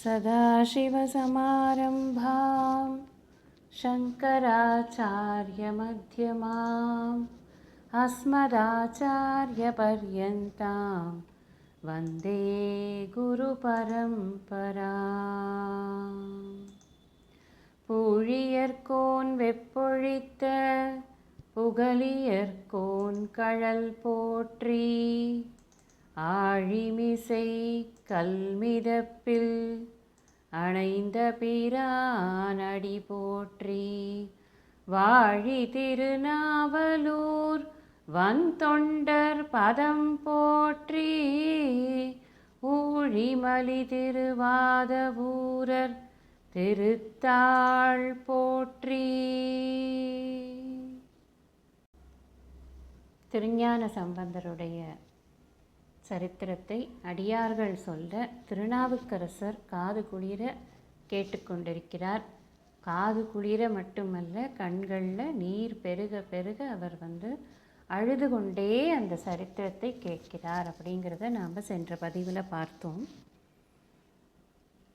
सदाशिवसमारम्भां शङ्कराचार्यमध्यमाम् अस्मदाचार्यपर्यन्तां वन्दे गुरुपरम्परा பூழியர்கோன் வெப்பொழித்த புகழியர்கோன் கழல் போற்றி ஆழிமிசை கல்மிதப்பில் அணைந்த பிரானடி போற்றி வாழி திருநாவலூர் வந்தொண்டர் பதம் போற்றி ஊழிமலி திருவாதவூரர் திருத்தாள் போற்றி. திருஞான சம்பந்தருடைய சரித்திரத்தை அடியார்கள் சொல்ல திருநாவுக்கரசர் காது குளிர கேட்டுக்கொண்டிருக்கிறார். காது குளிர மட்டுமல்ல கண்களில் நீர் பெருக பெருக அவர் வந்து அழுது கொண்டே அந்த சரித்திரத்தை கேட்கிறார் அப்படிங்கிறத நாம் சென்ற பதிவில் பார்த்தோம்.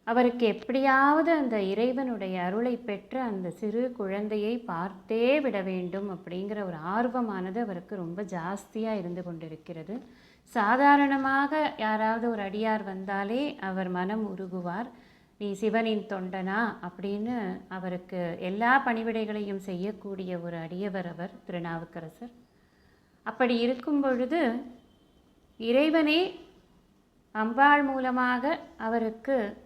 அவருக்கு எப்படியாவது அந்த இறைவனுடைய அருளை பெற்ற அந்த சிறு குழந்தையை பார்த்தே விட வேண்டும் அப்படிங்கிற ஒரு ஆர்வமானது அவருக்கு ரொம்ப ஜாஸ்தியாக இருந்து கொண்டிருக்கிறது. சாதாரணமாக யாராவது ஒரு அடியார் வந்தாலே அவர் மனம் உருகுவார். நீ சிவனின் தொண்டனா அப்படின்னு அவருக்கு எல்லா பணிவிடைகளையும் செய்யக்கூடிய ஒரு அடியவர் அவர் திருநாவுக்கரசர். அப்படி இருக்கும் பொழுது இறைவனே அம்பாள் மூலமாக அவருக்கு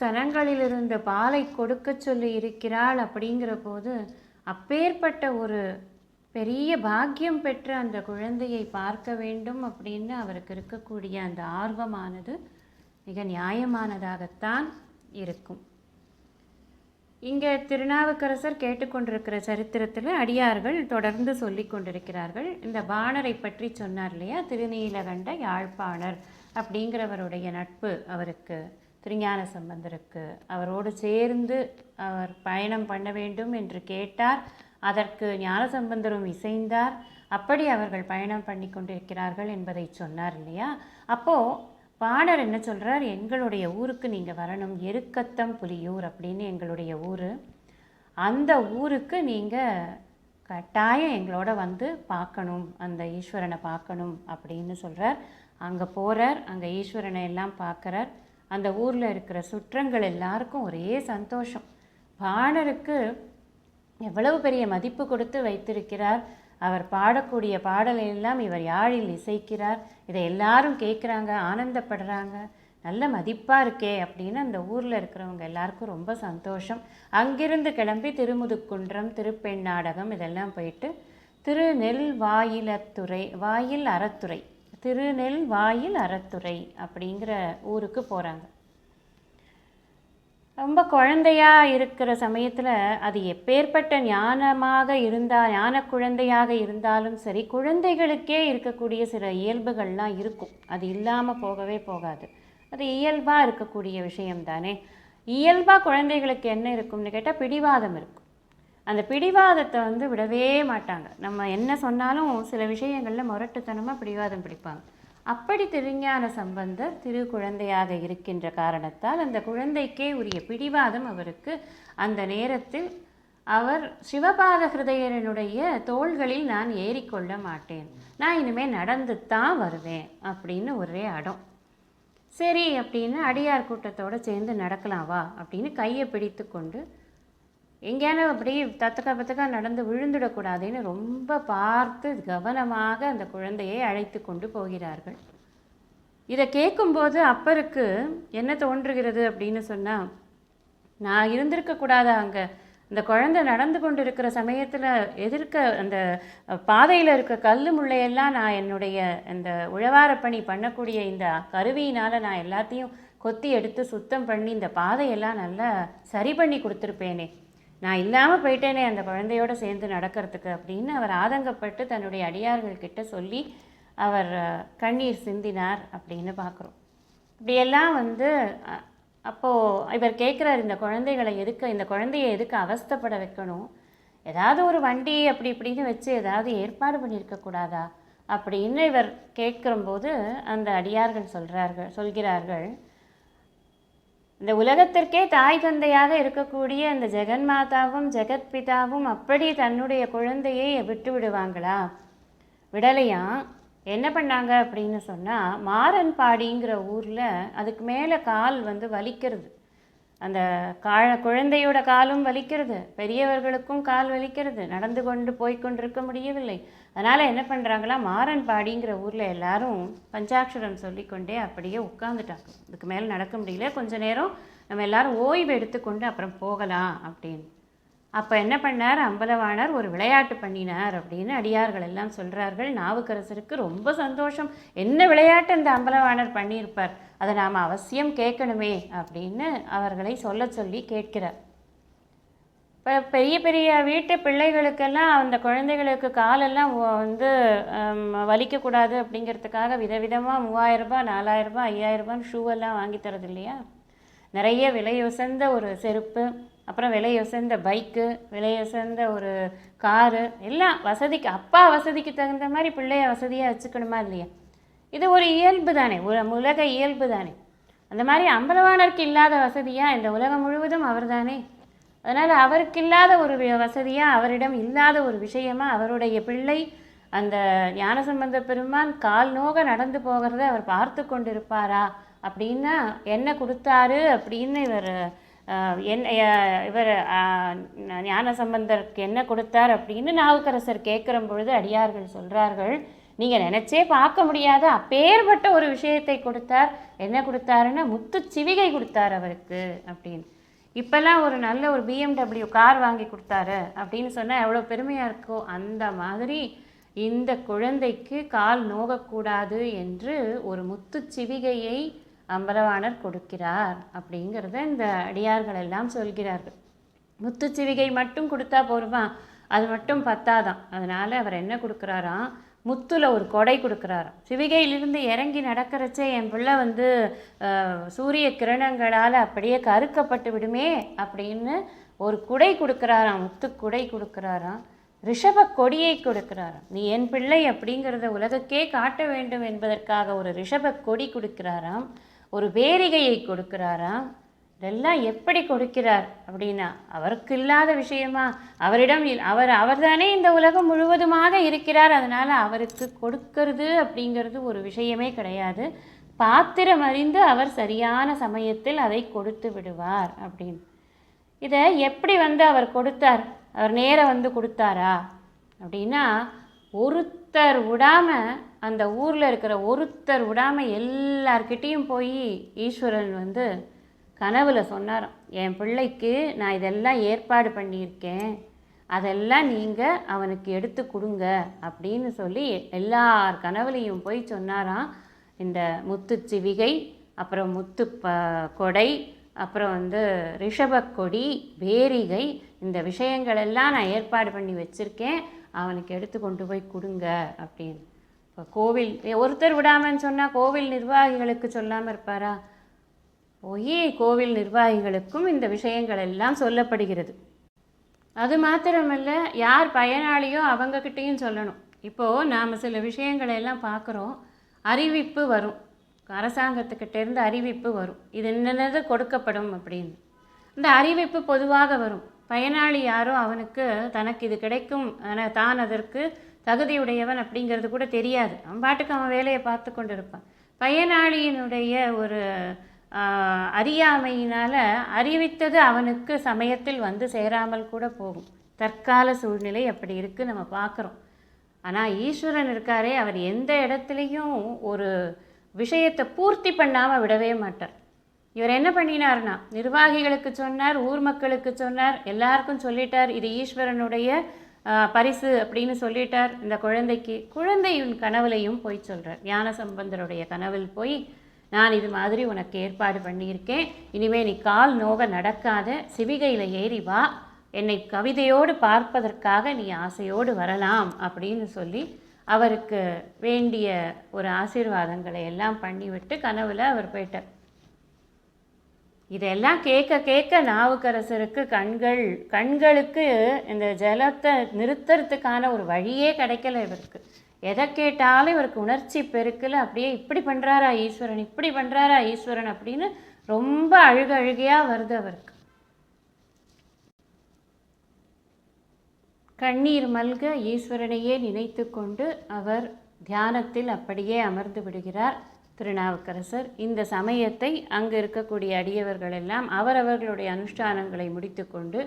சரங்களிலிருந்து பாலை கொடுக்கச் சொல்லி இருக்கிறாள் அப்படிங்கிற போது அப்பேற்பட்ட ஒரு பெரிய பாக்கியம் பெற்ற அந்த குழந்தையை பார்க்க வேண்டும் அப்படின்னு அவருக்கு இருக்கக்கூடிய அந்த ஆர்வமானது மிக நியாயமானதாகத்தான் இருக்கும். இங்கே திருநாவுக்கரசர் கேட்டுக்கொண்டிருக்கிற சரித்திரத்தில் அடியார்கள் தொடர்ந்து சொல்லி கொண்டிருக்கிறார்கள். இந்த பாணரை பற்றி சொன்னார் இல்லையா? திருநீலகண்ட யாழ்ப்பாணர் அப்படிங்கிறவருடைய நட்பு அவருக்கு திருஞான சம்பந்தருக்கு. அவரோடு சேர்ந்து அவர் பயணம் பண்ண வேண்டும் என்று கேட்டார். அதற்கு ஞானசம்பந்தரும் இசைந்தார். அப்படி அவர்கள் பயணம் பண்ணி கொண்டிருக்கிறார்கள் என்பதை சொன்னார் இல்லையா? அப்போது பாடர் என்ன சொல்கிறார் எங்களுடைய ஊருக்கு நீங்கள் வரணும். எருக்கத்தம் புலியூர் அப்படின்னு எங்களுடைய ஊர். அந்த ஊருக்கு நீங்கள் கட்டாயம் எங்களோட வந்து பார்க்கணும். அந்த ஈஸ்வரனை பார்க்கணும் அப்படின்னு சொல்கிறார் அங்கே போகிறார் அங்கே ஈஸ்வரனை எல்லாம் பார்க்குறார். அந்த ஊரில் இருக்கிற சுற்றங்கள் எல்லாருக்கும் ஒரே சந்தோஷம். பாடருக்கு எவ்வளவு பெரிய மதிப்பு கொடுத்து வைத்திருக்கிறார் அவர் பாடக்கூடிய பாடலை எல்லாம் இவர் யாழில் இசைக்கிறார் இதை எல்லாரும் கேட்குறாங்க ஆனந்தப்படுறாங்க நல்ல மதிப்பாக இருக்கே அப்படின்னு அந்த ஊரில் இருக்கிறவங்க எல்லாருக்கும் ரொம்ப சந்தோஷம். அங்கிருந்து கிளம்பி திருமுதுக்குன்றம் திருப்பெண் நாடகம் இதெல்லாம் போயிட்டு திருநெல் வாயிலத்துறை வாயில் அறத்துறை திருநெல் வாயில் அறத்துறை அப்படிங்கிற ஊருக்கு போகிறாங்க ரொம்ப குழந்தையாக இருக்கிற சமயத்தில் அது எப்பேற்பட்ட ஞானமாக இருந்தால் ஞான குழந்தையாக இருந்தாலும் சரி குழந்தைகளுக்கே இருக்கக்கூடிய சில இயல்புகள்லாம் இருக்கும். அது இல்லாமல் போகவே போகாது. அது இயல்பாக இருக்கக்கூடிய விஷயம் தானே இயல்பாக குழந்தைகளுக்கு என்ன இருக்கும்னு கேட்டால் பிடிவாதம் இருக்கும். அந்த பிடிவாதத்தை வந்து விடவே மாட்டாங்க. நம்ம என்ன சொன்னாலும் சில விஷயங்களில் முரட்டுத்தனமாக பிடிவாதம் பிடிப்பாங்க. அப்படி திருஞான சம்பந்தர் திரு குழந்தையாக இருக்கின்ற காரணத்தால் அந்த குழந்தைக்கே உரிய பிடிவாதம் அவருக்கு அந்த நேரத்தில் அவர் சிவபாத ஹிருதயனுடைய தோள்களில் நான் ஏறிக்கொள்ள மாட்டேன். நான் இனிமேல் நடந்து தான் வருவேன் அப்படின்னு ஒரே அடம். சரி அப்படின்னு அடியார் கூட்டத்தோடு சேர்ந்து நடக்கலாம் வா அப்படின்னு கையை பிடித்து கொண்டு எங்கேயான அப்படி தத்துக்க பத்துக்க நடந்து விழுந்துடக்கூடாதுன்னு ரொம்ப பார்த்து கவனமாக அந்த குழந்தையை அழைத்து கொண்டு போகிறார்கள். இதை கேட்கும்போது அப்பருக்கு என்ன தோன்றுகிறது அப்படின்னு சொன்னால் நான் இருந்திருக்கக்கூடாதா அங்கே? இந்த குழந்தை நடந்து கொண்டு இருக்கிற சமயத்தில் எதிர்க்க அந்த பாதையில் இருக்க கல் முள்ளையெல்லாம் நான் என்னுடைய இந்த உழவாரப்பணி பண்ணக்கூடிய இந்த கருவியினால் நான் எல்லாத்தையும் கொத்தி எடுத்து சுத்தம் பண்ணி இந்த பாதையெல்லாம் நல்லா சரி பண்ணி கொடுத்துருப்பேனே. நான் இல்லாமல் போயிட்டேனே அந்த குழந்தையோடு சேர்ந்து நடக்கிறதுக்கு அப்படின்னு அவர் ஆதங்கப்பட்டு தன்னுடைய அடியார்கள் கிட்ட சொல்லி அவர் கண்ணீர் சிந்தினார் அப்படின்னு பார்க்குறோம் இப்படியெல்லாம் வந்து அப்போது இவர் கேட்குறார் இந்த குழந்தைகளை எதுக்கு இந்த குழந்தைய எதுக்கு அவஸ்தைப்பட வைக்கணும்? ஏதாவது ஒரு வண்டி அப்படி இப்படின்னு வச்சு ஏதாவது ஏற்பாடு பண்ணியிருக்கக்கூடாதா அப்படின்னு இவர் கேட்கும்போது அந்த அடியார்கள் சொல்கிறார்கள் சொல்கிறார்கள். இந்த உலகத்திற்கே தாய் தந்தையாக இருக்கக்கூடிய அந்த ஜெகன் மாதாவும் ஜெகத் ஜெகத்பிதாவும் அப்படி தன்னுடைய குழந்தையை விட்டு விடுவாங்களா? விடலையா? என்ன பண்ணாங்க அப்படின்னு சொன்னால் மாரன்பாடிங்கிற ஊரில் அதுக்கு மேலே கால் வந்து வலிக்கிறது. அந்த கா குழந்தையோட காலும் வலிக்கிறது. பெரியவர்களுக்கும் கால் வலிக்கிறது. நடந்து கொண்டு போய்கொண்டிருக்க முடியவில்லை. அதனால் என்ன பண்ணுறாங்களா மாறன்பாடிங்கிற ஊரில் எல்லாரும் பஞ்சாட்சரம் சொல்லிக்கொண்டே அப்படியே உட்காந்துட்டாங்க இதுக்கு மேலே நடக்க முடியல. கொஞ்ச நேரம் நம்ம எல்லாரும் ஓய்வு எடுத்துக்கொண்டு அப்புறம் போகலாம் அப்படின்னு. அப்போ என்ன பண்ணார்? அம்பலவாணர் ஒரு விளையாட்டு பண்ணினார் அப்படின்னு அடியார்கள் எல்லாம் சொல்கிறார்கள் நாவுக்கரசருக்கு ரொம்ப சந்தோஷம். என்ன விளையாட்டு அந்த அம்பலவாணர் பண்ணியிருப்பார்? அதை நாம் அவசியம் கேட்கணுமே அப்படின்னு அவர்களை சொல்ல சொல்லி கேட்கிறார். இப்போ பெரிய பெரிய வீட்டு பிள்ளைகளுக்கெல்லாம் அந்த குழந்தைகளுக்கு காலெல்லாம் வந்து வலிக்கக்கூடாது அப்படிங்கிறதுக்காக விதவிதமாக மூவாயிரரூபா நாலாயிரரூபா ஐயாயிரரூபான்னு ஷூ ஷூவெல்லாம் வாங்கி தரது இல்லையா? நிறைய விலை உசந்த ஒரு செருப்பு அப்புறம் விலை உசந்த பைக்கு விலை உசந்த ஒரு காரு எல்லாம் வசதிக்கு அப்பா வசதிக்கு தகுந்த மாதிரி பிள்ளைய வசதியாக வச்சுக்கணுமா இல்லையா? இது ஒரு இயல்பு தானே உலக இயல்பு தானே. அந்த மாதிரி அம்பலவாணருக்கு இல்லாத வசதியாக இந்த உலகம் முழுவதும் அவர் தானே? அதனால் அவருக்கு இல்லாத ஒரு வசதியாக அவரிடம் இல்லாத ஒரு விஷயமா அவருடைய பிள்ளை அந்த ஞானசம்பந்த பெருமான் கால் நோக நடந்து போகிறத அவர் பார்த்து கொண்டிருப்பாரா? அப்படின்னா என்ன கொடுத்தாரு அப்படின்னு இவர் என் இவர் ஞான ஞானசம்பந்தருக்கு என்ன கொடுத்தார் அப்படின்னு நாவுக்கரசர் கேட்குற பொழுது அடியார்கள் சொல்கிறார்கள் நீங்கள் நினச்சே பார்க்க முடியாத அப்பேற்பட்ட ஒரு விஷயத்தை கொடுத்தார். என்ன கொடுத்தாருன்னா முத்து சிவிகை கொடுத்தார் அவருக்கு அப்படின்னு. இப்போல்லாம் ஒரு நல்ல ஒரு பிஎம்டபிள்யூ கார் வாங்கி கொடுத்தாரு அப்படின்னு சொன்னால் எவ்வளோ பெருமையாக இருக்கோ அந்த மாதிரி இந்த குழந்தைக்கு கால் நோகக்கூடாது என்று ஒரு முத்துச் சிவிகையை அம்பலவாணர் கொடுக்கிறார் அப்படிங்கிறத இந்த அடியார்கள் எல்லாம் சொல்கிறார்கள். முத்துச்சிவிகை மட்டும் கொடுத்தா போருமா அது மட்டும் பத்தாதான். அதனால் அவர் என்ன கொடுக்குறாராம்? முத்துல ஒரு கொடை கொடுக்குறாராம். சிவிகையிலிருந்து இறங்கி நடக்கிறச்சே என் பிள்ளை வந்து சூரிய கிரணங்களால் அப்படியே கருக்கப்பட்டு விடுமே அப்படின்னு ஒரு குடை கொடுக்குறாராம் முத்து குடை கொடுக்குறாராம். ரிஷப கொடியை கொடுக்குறாராம். நீ என் பிள்ளை அப்படிங்கிறத உலகக்கே காட்ட வேண்டும் என்பதற்காக ஒரு ரிஷப கொடி கொடுக்குறாராம். ஒரு வேரிகையை கொடுக்குறாராம். இதெல்லாம் எப்படி கொடுக்கிறார் அப்படின்னா அவருக்கு இல்லாத விஷயமா அவரிடம் இல்- அவர் அவர்தானே இந்த உலகம் முழுவதுமாக இருக்கிறார் அதனால் அவருக்கு கொடுக்கறது அப்படிங்கிறது ஒரு விஷயமே கிடையாது. பாத்திரம் அறிந்து அவர் சரியான சமயத்தில் அதை கொடுத்து விடுவார் அப்படின்னு. இதை எப்படி வந்து அவர் கொடுத்தார்? அவர் நேராக வந்து கொடுத்தாரா? அப்படின்னா ஒருத்தர் விடாம அந்த ஊரில் இருக்கிற ஒருத்தர் விடாம எல்லார்கிட்டேயும் போய் ஈஸ்வரன் வந்து கனவில் சொன்னாராம் என் பிள்ளைக்கு நான் இதெல்லாம் ஏற்பாடு பண்ணியிருக்கேன். அதெல்லாம் நீங்கள் அவனுக்கு எடுத்து கொடுங்க அப்படின்னு சொல்லி எல்லார் கனவுலையும் போய் சொன்னாராம். இந்த முத்து சிவிகை அப்புறம் முத்து ப கொடை அப்புறம் வந்து ரிஷபக்கொடி பேரிகை இந்த விஷயங்களெல்லாம் நான் ஏற்பாடு பண்ணி வச்சுருக்கேன். அவனுக்கு எடுத்து கொண்டு போய் கொடுங்க அப்படின்னு. இப்போ கோவில் ஒருத்தர் விடாமன்னு சொன்னால் கோவில் நிர்வாகிகளுக்கு சொல்லாமல் இருப்பாரா? போய் கோவில் நிர்வாகிகளுக்கும் இந்த விஷயங்கள் எல்லாம் சொல்லப்படுகிறது. அது மாத்திரமல்ல யார் பயனாளியோ அவங்கக்கிட்டேயும் சொல்லணும். இப்போது நாம் சில விஷயங்களை எல்லாம் பார்க்குறோம் அறிவிப்பு வரும். அரசாங்கத்துக்கிட்டேருந்து அறிவிப்பு வரும். இது என்னென்னது கொடுக்கப்படும் அப்படின்னு. இந்த அறிவிப்பு பொதுவாக வரும். பயனாளி யாரோ அவனுக்கு தனக்கு இது கிடைக்கும் தான் அதற்கு தகுதியுடையவன் அப்படிங்கிறது கூட தெரியாது. அவன் பாட்டுக்கு அவன் வேலையை பார்த்து கொண்டு இருப்பான் பயனாளியினுடைய ஒரு அறியாமையினால் அறிவித்தது அவனுக்கு சமயத்தில் வந்து சேராமல் கூட போகும். தற்கால சூழ்நிலை அப்படி இருக்குது நம்ம பார்க்குறோம் ஆனால் ஈஸ்வரன் இருக்காரே அவர் எந்த இடத்துலையும் ஒரு விஷயத்தை பூர்த்தி பண்ணாமல் விடவே மாட்டார். இவர் என்ன பண்ணினார்னா நிர்வாகிகளுக்கு சொன்னார் ஊர் மக்களுக்கு சொன்னார் எல்லாருக்கும் சொல்லிட்டார் இது ஈஸ்வரனுடைய பரிசு அப்படின்னு சொல்லிட்டார் இந்த குழந்தைக்கு. குழந்தையின் கனவுலையும் போய் சொல்கிறார் ஞான சம்பந்தருடைய கனவில் போய் நான் இது மாதிரி உனக்கு ஏற்பாடு பண்ணியிருக்கேன். இனிமே நீ கால் நோக நடக்காத. சிவிகையில் ஏறி வா. என்னை கவிதையோடு பார்ப்பதற்காக நீ ஆசையோடு வரலாம் அப்படின்னு சொல்லி அவருக்கு வேண்டிய ஒரு ஆசீர்வாதங்களை எல்லாம் பண்ணிவிட்டு கனவில் அவர் போயிட்டார். இதெல்லாம் கேட்க கேட்க நாவுக்கரசருக்கு கண்கள் கண்களுக்கு இந்த ஜலத்தை நிறுத்துறதுக்கான ஒரு வழியே கிடைக்கல இவருக்கு. எதை கேட்டாலும் இவருக்கு உணர்ச்சி பெருக்கில் அப்படியே இப்படி பண்ணுறாரா ஈஸ்வரன் இப்படி பண்ணுறாரா ஈஸ்வரன் அப்படின்னு ரொம்ப அழுக அழுகையாக வருது அவருக்கு. கண்ணீர் மல்க ஈஸ்வரனையே நினைத்து கொண்டு அவர் தியானத்தில் அப்படியே அமர்ந்து விடுகிறார் திருநாவுக்கரசர். இந்த சமயத்தை அங்கு இருக்கக்கூடிய அடியவர்கள் எல்லாம் அவரவர்களுடைய அனுஷ்டானங்களை முடித்துக்கொண்டு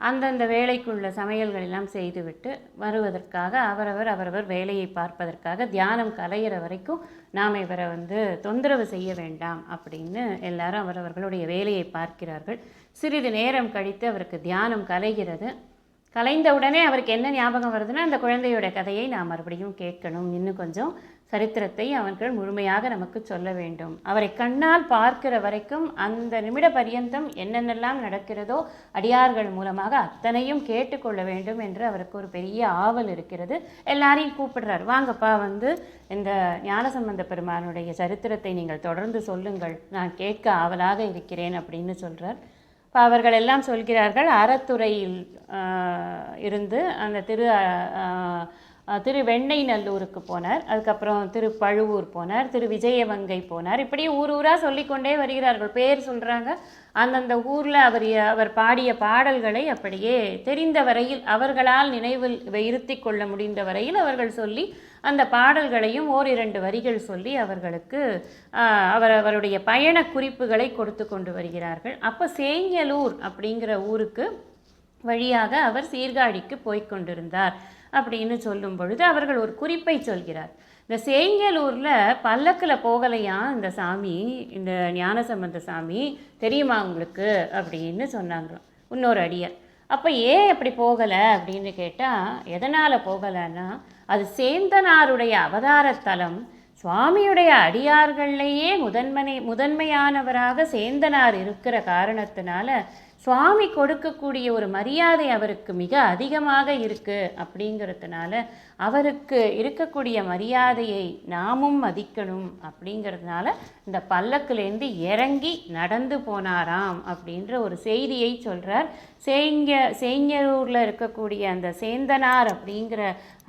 அந்தந்த வேலைக்குள்ள சமையல்கள் எல்லாம் செய்துவிட்டு வருவதற்காக அவரவர் அவரவர் வேலையை பார்ப்பதற்காக தியானம் கலையிற வரைக்கும் நாம் இவரை வந்து தொந்தரவு செய்ய வேண்டாம் அப்படின்னு எல்லாரும் அவரவர்களுடைய வேலையை பார்க்கிறார்கள். சிறிது நேரம் கழித்து அவருக்கு தியானம் கலைகிறது. கலைந்த உடனே அவருக்கு என்ன ஞாபகம் வருதுன்னா அந்த குழந்தையோட கதையை நாம் மறுபடியும் கேட்கணும். இன்னும் கொஞ்சம் சரித்திரத்தை அவர்கள் முழுமையாக நமக்கு சொல்ல வேண்டும். அவரை கண்ணால் பார்க்கிற வரைக்கும் அந்த நிமிட பரியந்தம் என்னென்னலாம் நடக்கிறதோ அடியார்கள் மூலமாக அத்தனையும் கேட்டுக்கொள்ள வேண்டும் என்று அவருக்கு ஒரு பெரிய ஆவல் இருக்கிறது. எல்லாரையும் கூப்பிடுறார். வாங்கப்பா வந்து இந்த ஞானசம்பந்த பெருமானுடைய சரித்திரத்தை நீங்கள் தொடர்ந்து சொல்லுங்கள். நான் கேட்க ஆவலாக இருக்கிறேன் அப்படின்னு சொல்கிறார் இப்போ அவர்கள் எல்லாம் சொல்கிறார்கள் அறத்துறையில் இருந்து அந்த திரு திரு வெண்ணைநல்லூருக்கு போனார். அதுக்கப்புறம் திரு பழுவூர் போனார் திரு விஜயவங்கை போனார். இப்படி ஊர் ஊராக சொல்லிக்கொண்டே வருகிறார்கள். பேர் சொல்கிறாங்க அந்தந்த ஊரில் அவர் அவர் பாடிய பாடல்களை அப்படியே தெரிந்த வரையில் அவர்களால் நினைவில் இருத்தி கொள்ள முடிந்த வரையில் அவர்கள் சொல்லி அந்த பாடல்களையும் ஓரிரண்டு வரிகள் சொல்லி அவர்களுக்கு அவர் அவருடைய பயண குறிப்புகளை கொடுத்து கொண்டு வருகிறார்கள். அப்போ சேஞ்சலூர் அப்படிங்கிற ஊருக்கு வழியாக அவர் சீர்காழிக்கு போய்க் கொண்டிருந்தார். அப்படின்னு சொல்லும் பொழுது அவர்கள் ஒரு குறிப்பை சொல்கிறார். இந்த சேங்கலூரில் பல்லக்கில் போகலையாம் இந்த சாமி? இந்த ஞானசம்பந்த சாமி தெரியுமா உங்களுக்கு? அப்படின்னு சொன்னாங்களாம். இன்னொரு அடியார். அப்போ ஏன் அப்படி போகலை அப்படின்னு கேட்டால் எதனால் போகலைன்னா அது சேந்தனாருடைய அவதாரத்தலம் சுவாமியுடைய அடியார்கள்லேயே முதன்மனை முதன்மையானவராக சேந்தனார் இருக்கிற காரணத்தினால சுவாமி கொடுக்கக்கூடிய ஒரு மரியாதை அவருக்கு மிக அதிகமாக இருக்குது அப்படிங்கிறதுனால அவருக்கு இருக்கக்கூடிய மரியாதையை நாமும் மதிக்கணும் அப்படிங்கிறதுனால இந்த பல்லக்குலேருந்து இறங்கி நடந்து போனாராம் அப்படின்ற ஒரு செய்தியை சொல்கிறார் சேங்க சேங்கரூரில் இருக்கக்கூடிய அந்த சேந்தனார் அப்படிங்கிற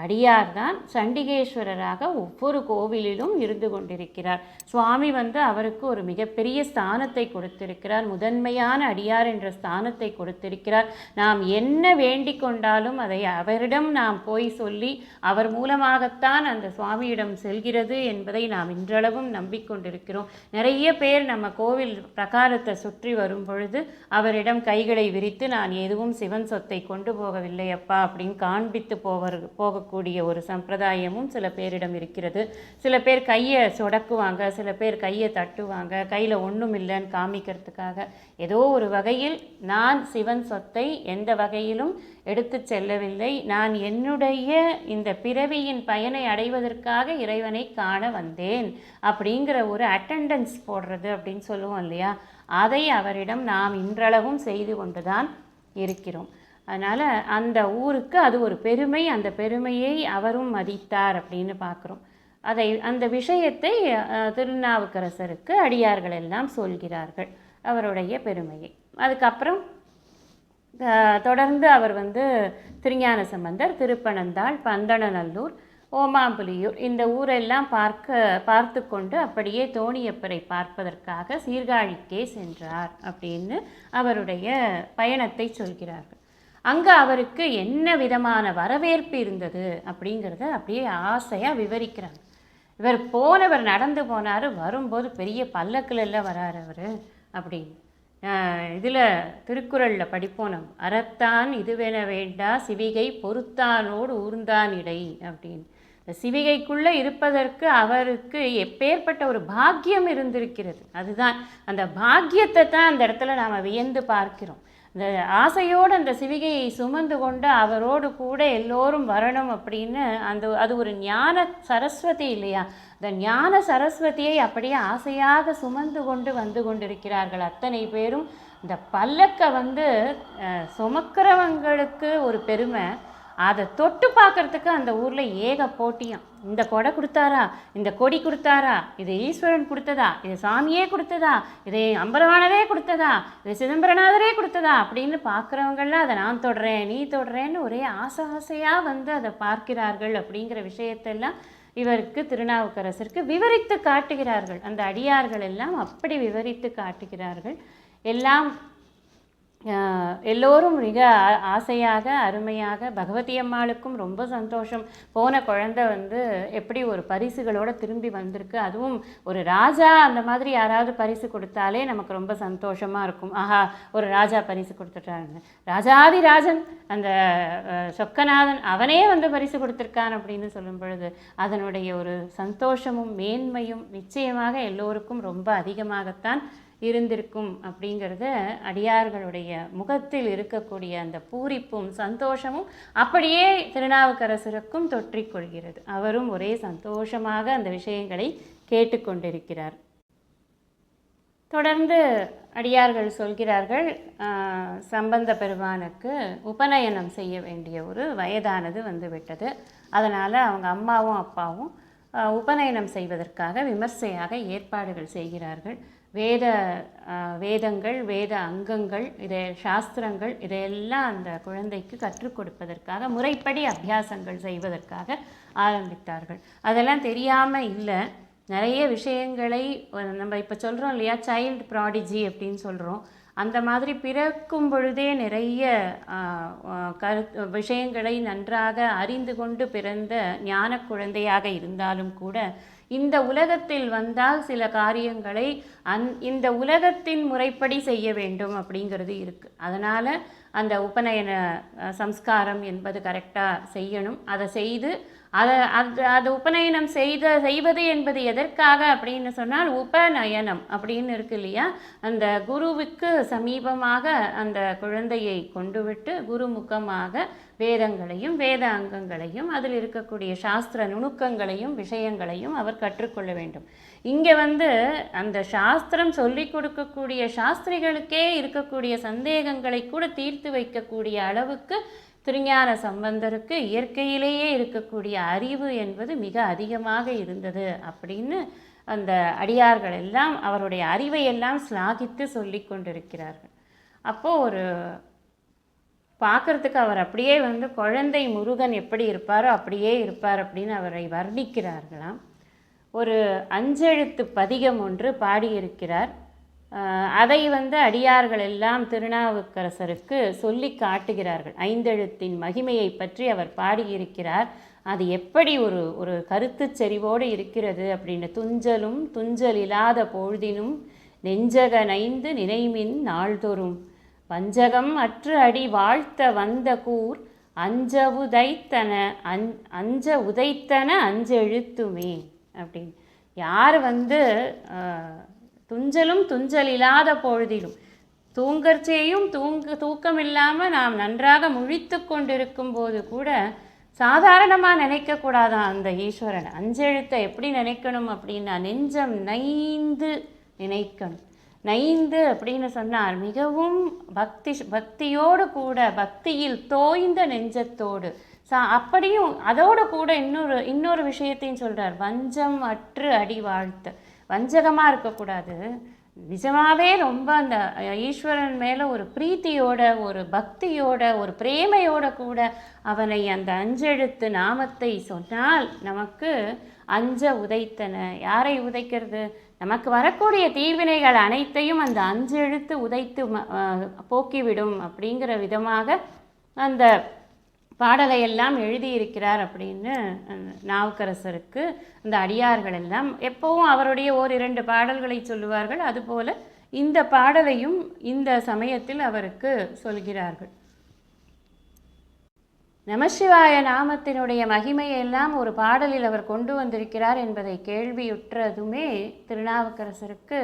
அடியார் தான் சண்டிகேஸ்வரராக ஒவ்வொரு கோவிலிலும் இருந்து கொண்டிருக்கிறார். சுவாமி வந்து அவருக்கு ஒரு மிகப்பெரிய ஸ்தானத்தை கொடுத்திருக்கிறார். முதன்மையான அடியார் என்ற ஸ்தானத்தை கொடுத்திருக்கிறார். நாம் என்ன வேண்டிக் கொண்டாலும் அதை அவரிடம் நாம் போய் சொல்லி அவர் மூலமாகத்தான் அந்த சுவாமியிடம் செல்கிறது என்பதை நாம் இன்றளவும் நம்பிக்கொண்டிருக்கிறோம். நிறைய பேர் நம்ம கோவில் பிரகாரத்தை சுற்றி வரும் பொழுது அவரிடம் கைகளை விரித்து நான் நான் எதுவும் சிவன் சொத்தை கொண்டு போகவில்லை அப்பா அப்படின்னு காண்பித்து போவர் போகக்கூடிய ஒரு சம்பிரதாயமும் சில பேரிடம் இருக்கிறது. சில பேர் கையை சொடக்குவாங்க சில பேர் கையை தட்டுவாங்க கையில் ஒன்றும் இல்லைன்னு காமிக்கிறதுக்காக. ஏதோ ஒரு வகையில் நான் சிவன் சொத்தை எந்த வகையிலும் எடுத்து செல்லவில்லை. நான் என்னுடைய இந்த பிறவியின் பயனை அடைவதற்காக இறைவனை காண வந்தேன் அப்படிங்கிற ஒரு அட்டெண்டன்ஸ் போடுறது அப்படின்னு சொல்லுவோம் இல்லையா? அதை அவரிடம் நாம் இன்றளவும் செய்து கொண்டுதான் இருக்கிறோம். அதனால் அந்த ஊருக்கு அது ஒரு பெருமை அந்த பெருமையை அவரும் மதித்தார் அப்படின்னு பார்க்குறோம். அதை அந்த விஷயத்தை திருநாவுக்கரசருக்கு அடியார்கள் எல்லாம் சொல்கிறார்கள் அவருடைய பெருமையை. அதுக்கப்புறம் தொடர்ந்து அவர் வந்து திருஞான சம்பந்தர் திருப்பனந்தாள் பந்தனநல்லூர் ஓமாம்புலியூர் இந்த ஊரெல்லாம் பார்க்க பார்த்து கொண்டு அப்படியே தோணியப்பரை பார்ப்பதற்காக சீர்காழிக்கே சென்றார் அப்படின்னு அவருடைய பயணத்தை சொல்கிறார்கள். அங்கே அவருக்கு என்ன விதமான வரவேற்பு இருந்தது அப்படிங்கிறத அப்படியே ஆசையாக விவரிக்கிறாங்க. இவர் போனவர் நடந்து போனார் வரும்போது பெரிய பல்லக்கிலெல்லாம் வரார் வராரு அவர் அப்படின்னு. இதில் திருக்குறளில் படிப்போம் நம் அறத்தான் இதுவென வேண்டா சிவிகை பொறுத்தானோடு ஊர்ந்தான் இடை அப்படின்னு. சிவிகைக்குள்ளே இருப்பதற்கு அவருக்கு எப்பேற்பட்ட ஒரு பாக்கியம் இருந்திருக்கிறது. அதுதான் அந்த பாக்கியத்தை தான் அந்த இடத்துல நாம் வியந்து பார்க்கிறோம். இந்த ஆசையோடு அந்த சிவிகையை சுமந்து கொண்டு அவரோடு கூட எல்லோரும் வரணும் அப்படின்னு அந்த அது ஒரு ஞான சரஸ்வதி இல்லையா? அந்த ஞான சரஸ்வதியை அப்படியே ஆசையாக சுமந்து கொண்டு வந்து கொண்டிருக்கிறார்கள் அத்தனை பேரும். இந்த பல்லக்கை வந்து சுமக்கிறவங்களுக்கு ஒரு பெருமை. அதை தொட்டு பார்க்கறதுக்கு அந்த ஊரில் ஏக போட்டியம். இந்த கொடை கொடுத்தாரா? இந்த கொடி கொடுத்தாரா? இது ஈஸ்வரன் கொடுத்ததா? இது சாமியே கொடுத்ததா? இது அம்பலவாணரே கொடுத்ததா? இது சிதம்பரநாதரே கொடுத்ததா? அப்படின்னு பார்க்குறவங்களாம் அதை நான் தொடுறேன் நீ தொடுறேன்னு ஒரே ஆசை ஆசையாக வந்து அதை பார்க்கிறார்கள் அப்படிங்கிற விஷயத்தெல்லாம் இவருக்கு திருநாவுக்கரசருக்கு விவரித்து காட்டுகிறார்கள். அந்த அடியார்கள் எல்லாம் அப்படி விவரித்து காட்டுகிறார்கள். எல்லாம் எல்லோரும் மிக ஆ- ஆசையாக அருமையாக பகவதி அம்மாளுக்கும் ரொம்ப சந்தோஷம். போன குழந்தை வந்து எப்படி ஒரு பரிசுகளோடு திரும்பி வந்திருக்கு. அதுவும் ஒரு ராஜா அந்த மாதிரி யாராவது பரிசு கொடுத்தாலே நமக்கு ரொம்ப சந்தோஷமாக இருக்கும். ஆஹா ஒரு ராஜா பரிசு கொடுத்துட்டாருங்க. ராஜாதி ராஜன் அந்த சொக்கநாதன் அவனே வந்து பரிசு கொடுத்துருக்கான் அப்படின்னு சொல்லும் பொழுது அதனுடைய ஒரு சந்தோஷமும் மேன்மையும் நிச்சயமாக எல்லோருக்கும் ரொம்ப அதிகமாகத்தான் இருந்திருக்கும் அப்படிங்கிறத அடியார்களுடைய முகத்தில் இருக்கக்கூடிய அந்த பூரிப்பும் சந்தோஷமும் அப்படியே திருநாவுக்கரசருக்கும் தொற்றிக்கொள்கிறது அவரும் ஒரே சந்தோஷமாக அந்த விஷயங்களை கேட்டுக்கொண்டிருக்கிறார். தொடர்ந்து அடியார்கள் சொல்கிறார்கள் ஆஹ், சம்பந்த பெருமானுக்கு உபநயனம் செய்ய வேண்டிய ஒரு வயதானது வந்துவிட்டது. அதனால் அவங்க அம்மாவும் அப்பாவும் உபநயனம் செய்வதற்காக விமர்சையாக ஏற்பாடுகள் செய்கிறார்கள். வேத வேதங்கள் வேத அங்கங்கள் இதை சாஸ்திரங்கள் இதையெல்லாம் அந்த குழந்தைக்கு கற்றுக் கொடுப்பதற்காக முறைப்படி அபியாசங்கள் செய்வதற்காக ஆரம்பித்தார்கள். அதெல்லாம் தெரியாமல் இல்லை. நிறைய விஷயங்களை நம்ம இப்போ சொல்கிறோம் இல்லையா சைல்டு ப்ராடிஜி அப்படின்னு சொல்கிறோம் அந்த மாதிரி பிறக்கும் பொழுதே நிறைய கரு விஷயங்களை நன்றாக அறிந்து கொண்டு பிறந்த ஞான குழந்தையாக இருந்தாலும் கூட இந்த உலகத்தில் வந்தால் சில காரியங்களை அந் இந்த உலகத்தின் முறைப்படி செய்ய வேண்டும் அப்படிங்கிறது இருக்குது அதனால் அந்த உபநயன சம்ஸ்காரம் என்பது கரெக்டாக செய்யணும். அதை செய்து அதை அது அது உபநயனம் செய்த செய்வது என்பது எதற்காக அப்படின்னு சொன்னால் உபநயனம் அப்படின்னு இருக்கு இல்லையா? அந்த குருவுக்கு சமீபமாக அந்த குழந்தையை கொண்டு விட்டு குருமுகமாக வேதங்களையும் வேத அங்கங்களையும் அதில் இருக்கக்கூடிய சாஸ்திர நுணுக்கங்களையும் விஷயங்களையும் அவர் கற்றுக்கொள்ள வேண்டும். இங்கே வந்து அந்த சாஸ்திரம் சொல்லிக் கொடுக்கக்கூடிய சாஸ்திரிகளுக்கே இருக்கக்கூடிய சந்தேகங்களை கூட தீர்த்து வைக்கக்கூடிய அளவுக்கு திருஞான சம்பந்தருக்கு இயற்கையிலேயே இருக்கக்கூடிய அறிவு என்பது மிக அதிகமாக இருந்தது அப்படின்னு அந்த அடியார்கள் எல்லாம் அவருடைய அறிவை எல்லாம் ஸ்லாகித்து சொல்லி கொண்டிருக்கிறார்கள். அப்போது ஒரு பார்க்கறதுக்கு அவர் அப்படியே வந்து குழந்தை முருகன் எப்படி இருப்பாரோ அப்படியே இருப்பார் அப்படின்னு அவரை வர்ணிக்கிறார்களாம். ஒரு அஞ்செழுத்து பதிகம் ஒன்று பாடியிருக்கிறார். அதை வந்து அடியார்கள் எல்லாம் திருநாவுக்கரசருக்கு சொல்லி காட்டுகிறார்கள். ஐந்தெழுத்தின் மகிமையை பற்றி அவர் பாடியிருக்கிறார். அது எப்படி ஒரு ஒரு கருத்து செறிவோடு இருக்கிறது அப்படின்னு துஞ்சலும் துஞ்சல் இல்லாத பொழுதினும் நெஞ்சக நைந்து நினைமின் நாள்தோறும். வஞ்சகம் அற்று அடி வாழ்த்த வந்த கூர் அஞ்ச உதைத்தன அஞ் அஞ்ச உதைத்தன அஞ்செழுத்துமே அப்படின்னு. யார் வந்து துஞ்சலும் துஞ்சல் இல்லாத பொழுதிலும். தூங்கர்ச்சேயும் தூங்க தூக்கம் இல்லாமல் நாம் நன்றாக முழித்து கொண்டிருக்கும் போது கூட சாதாரணமாக நினைக்கக்கூடாதான் அந்த ஈஸ்வரன்? அஞ்செழுத்தை எப்படி நினைக்கணும் அப்படின்னா நெஞ்சம் நைந்து நினைக்கணும். நைந்து அப்படின்னு சொன்னார் மிகவும் பக்தி பக்தியோடு கூட பக்தியில் தோய்ந்த நெஞ்சத்தோடு. சா அப்படியும் அதோடு கூட இன்னொரு இன்னொரு விஷயத்தையும் சொல்கிறார் வஞ்சம் அற்று அடி வாழ்த்து. வஞ்சகமாக இருக்கக்கூடாது. நிஜமாகவே ரொம்ப அந்த ஈஸ்வரன் மேலே ஒரு பிரீத்தியோட ஒரு பக்தியோட ஒரு பிரேமையோட கூட அவனை அந்த அஞ்செழுத்து நாமத்தை சொன்னால் நமக்கு அஞ்ச உதைத்தன. யாரை உதைக்கிறது? நமக்கு வரக்கூடிய தீவினைகள் அனைத்தையும் அந்த அஞ்செழுத்து உதைத்து ம- போக்கிவிடும் அப்படிங்கிற விதமாக அந்த பாடலை எல்லாம் எழுதியிருக்கிறார் அப்படின்னு நாவுக்கரசருக்கு இந்த அடியார்கள் எல்லாம் எப்பவும் அவருடைய ஓர் இரண்டு பாடல்களை சொல்லுவார்கள். அதுபோல இந்த பாடலையும் இந்த சமயத்தில் அவருக்கு சொல்கிறார்கள். நமசிவாய நாமத்தினுடைய மகிமையெல்லாம் ஒரு பாடலில் அவர் கொண்டு வந்திருக்கிறார் என்பதை கேள்வியுற்றதுமே திருநாவுக்கரசருக்கு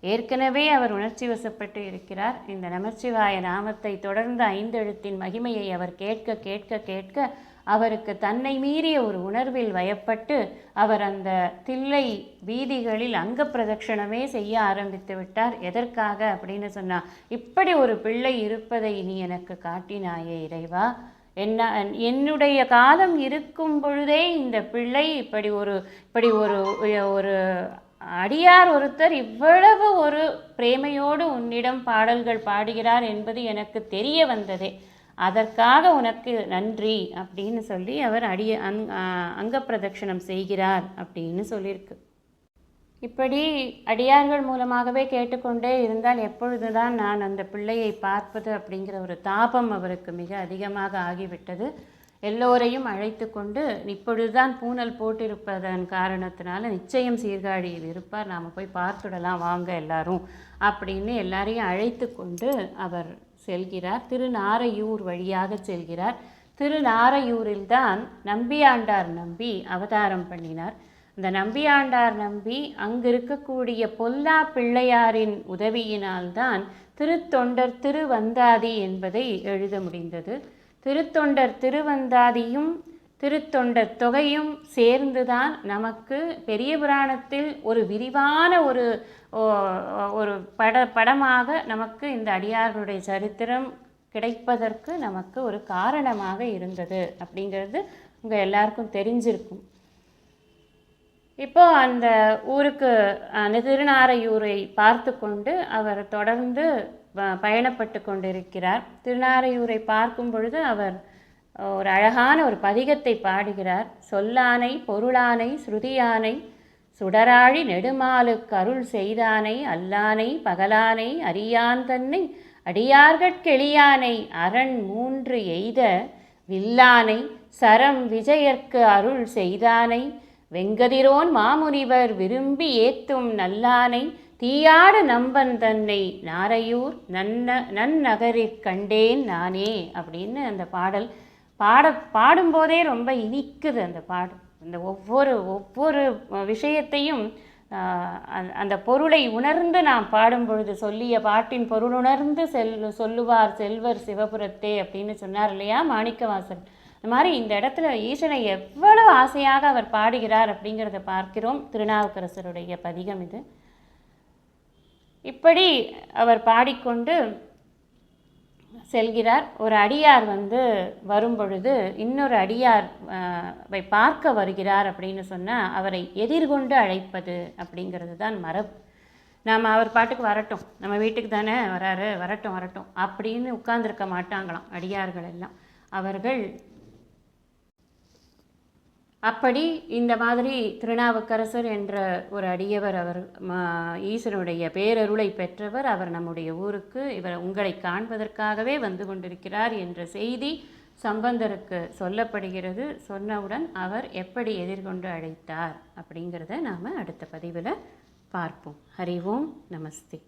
ஏற்கனவே அவர் உணர்ச்சி வசப்பட்டு இருக்கிறார். இந்த நமச்சிவாய நாமத்தை தொடர்ந்து ஐந்தெழுத்தின் மகிமையை அவர் கேட்க கேட்க கேட்க அவருக்கு தன்னை மீறிய ஒரு உணர்வில் வயப்பட்டு அவர் அந்த தில்லை வீதிகளில் அங்க பிரதட்சணமே செய்ய ஆரம்பித்து விட்டார். எதற்காக அப்படின்னு சொன்னால் இப்படி ஒரு பிள்ளை இருப்பதை நீ எனக்கு காட்டினாயே இறைவா. என்ன என்னுடைய காலம் இருக்கும் பொழுதே இந்த பிள்ளை இப்படி ஒரு இப்படி ஒரு ஒரு அடியார் ஒருத்தர் இவ்வளவு ஒரு பிரேமையோடு உன்னிடம் பாடல்கள் பாடுகிறார் என்பது எனக்கு தெரிய வந்ததே. அதற்காக உனக்கு நன்றி அப்படின்னு சொல்லி அவர் அடிய அங் அங்க பிரதட்சணம் செய்கிறார் அப்படின்னு சொல்லியிருக்கு. இப்படி அடியார்கள் மூலமாகவே கேட்டுக்கொண்டே இருந்தால் எப்பொழுதுதான் நான் அந்த பிள்ளையை பார்ப்பது அப்படிங்கிற ஒரு தாபம் அவருக்கு மிக அதிகமாக ஆகிவிட்டது. எல்லோரையும் அழைத்து கொண்டு இப்பொழுதுதான் பூனல் போட்டிருப்பதன் காரணத்தினால நிச்சயம் சீர்காழியில் இருப்பார். நாம் போய் பார்த்துடலாம். வாங்க எல்லாரும். அப்படின்னு எல்லாரையும் அழைத்து கொண்டு அவர் செல்கிறார். திருநாரையூர் வழியாக செல்கிறார். திருநாரையூரில் தான் நம்பியாண்டார் நம்பி அவதாரம் பண்ணினார். இந்த நம்பியாண்டார் நம்பி அங்கு இருக்கக்கூடிய பொல்லா பிள்ளையாரின் உதவியினால்தான் திருத்தொண்டர் திருவந்தாதி என்பதை எழுத முடிந்தது. திருத்தொண்டர் திருவந்தாதியும் திருத்தொண்டர் தொகையும் சேர்ந்துதான் நமக்கு பெரிய புராணத்தில் ஒரு விரிவான ஒரு ஓ- ஒரு பட படமாக நமக்கு இந்த அடியார்களுடைய சரித்திரம் கிடைப்பதற்கு நமக்கு ஒரு காரணமாக இருந்தது அப்படிங்கிறது உங்கள் எல்லாருக்கும் தெரிஞ்சிருக்கும். இப்போது அந்த ஊருக்கு அந்த திருநாரையூரை பார்த்து கொண்டு அவர் தொடர்ந்து பயணப்பட்டு கொண்டிருக்கிறார். திருநாரையூரை பார்க்கும் பொழுது அவர் ஒரு அழகான ஒரு பதிகத்தை பாடுகிறார். சொல்லானை பொருளானை ஸ்ருதியானை சுடராழி நெடுமாலுக்கு அருள் செய்தானை அல்லானை பகலானை அறியான் தன்னை அடியார்கட்கெளியானை அரண் மூன்று எய்த வில்லானை சரம் விஜயர்க்கு அருள் செய்தானை வெங்கதிரோன் மாமுனிவர் விரும்பி ஏத்தும் நல்லானை தீயாடு நம்பன் தன்னை நாரையூர் நன்ன நன்னகரிற் கண்டேன் நானே அப்படின்னு அந்த பாடல் பாட பாடும்போதே ரொம்ப இனிக்குது அந்த பாடு. அந்த ஒவ்வொரு ஒவ்வொரு விஷயத்தையும் அந்த- பொருளை உணர்ந்து நாம் பாடும் பொழுது சொல்லிய பாட்டின் பொருள் உணர்ந்து செல் சொல்லுவார் செல்வர் சிவபுரத்தே அப்படின்னு சொன்னார் இல்லையா மாணிக்கவாசன். இந்த மாதிரி இந்த இடத்துல ஈசனை எவ்வளவு ஆசையாக அவர் பாடுகிறார் அப்படிங்கிறத பார்க்கிறோம். திருநாவுக்கரசருடைய பதிகம் இது. இப்படி அவர் பாடிக்கொண்டு செல்கிறார். ஒரு அடியார் வந்து வரும்பொழுது இன்னொரு அடியார் வை பார்க்க வருகிறார் அப்படின்னு சொன்னால் அவரை எதிர்கொண்டு அழைப்பது அப்படிங்கிறது தான் மரபு. நாம் அவர் பாட்டுக்கு வரட்டும். நம்ம வீட்டுக்கு தானே வராரு வரட்டும் வரட்டும் அப்படின்னு உட்கார்ந்துருக்க மாட்டாங்களாம் அடியார்கள் எல்லாம். அவர்கள் அப்படி இந்த மாதிரி திருநாவுக்கரசர் என்ற ஒரு அடியவர் அவர் ஈசனுடைய பேரருளை பெற்றவர் அவர் நம்முடைய ஊருக்கு இவர் உங்களை காண்பதற்காகவே வந்து கொண்டிருக்கிறார் என்ற செய்தி சம்பந்தருக்கு சொல்லப்படுகிறது. சொன்னவுடன் அவர் எப்படி எதிர்கொண்டு அழைத்தார் அப்படிங்கிறத நாம் அடுத்த பதிவில் பார்ப்போம். ஹரி ஓம் நமஸ்தே.